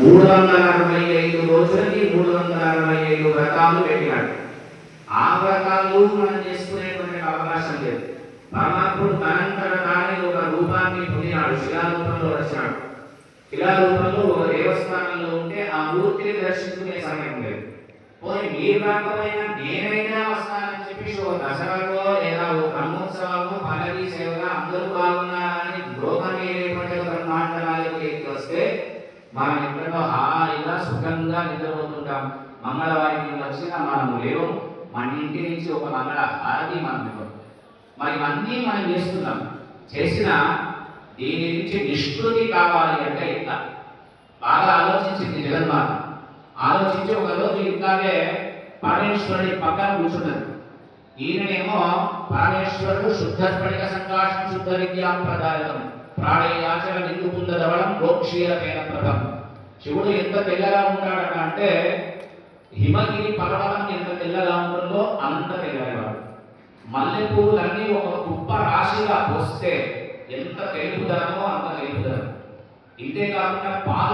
మూడు వందల అరవై ఐదు రోజులకి మూడు వందల అరవై ఐదు వ్రతాలు పెట్టినాడు. ఆ వ్రతాలు మనం చేసుకునేటువంటి అవకాశం లేదు. పరమాత్ముడు తనంతట తానే ఒక రూపాన్ని పొందినాడు శిలారూపంలో వచ్చినాడు. శిలారూపంలో ఒక దేవస్థానంలో ఉంటే ఆ మూర్తిని దర్శించుకునే సమయం లేదు. పోనీ మీరు రాకపోయినా నేనైనా వస్తానని చెప్పేసి ఒక దసరా మనం ఎక్కడో హాయిగా సుఖంగా నిద్రపోతుంటాం. మంగళవారికి వచ్చిన మనం లేవు మన ఇంటి నుంచి ఒక మంగళ హారతి మనం ఇవ్వం మరి ఇవన్నీ మనం చేస్తున్నాం. చేసిన దీని నుంచి నిష్కృతి కావాలి అంటే ఇట్లా బాగా ఆలోచించింది జగన్మాత. ఆలోచించి ఒక రోజు ఇట్లాగే పరమేశ్వరుడి పక్కన కూర్చున్నది ఈయననేమో పరమేశ్వరుడు శుద్ధ స్ఫటిక సంకాశం శుద్ధ విద్యాం ప్రదాయకం. ప్రాణేయాచర నిందుకుంద ధవళం గోక్షీరమైన ప్రభం శివుడు ఎంత తెల్లగా ఉంటాడట అంటే హిమగిరి పర్వతం ఎంత తెల్లగా ఉంటుందో అంత తెల్లగాడు మల్లె పువ్వులన్నీ ఒక కుప్ప రాశిగా పోస్తే ఎంత తెలుపుదనమో అంత తెలుపుదనం ఇంతే కాకుండా పాలు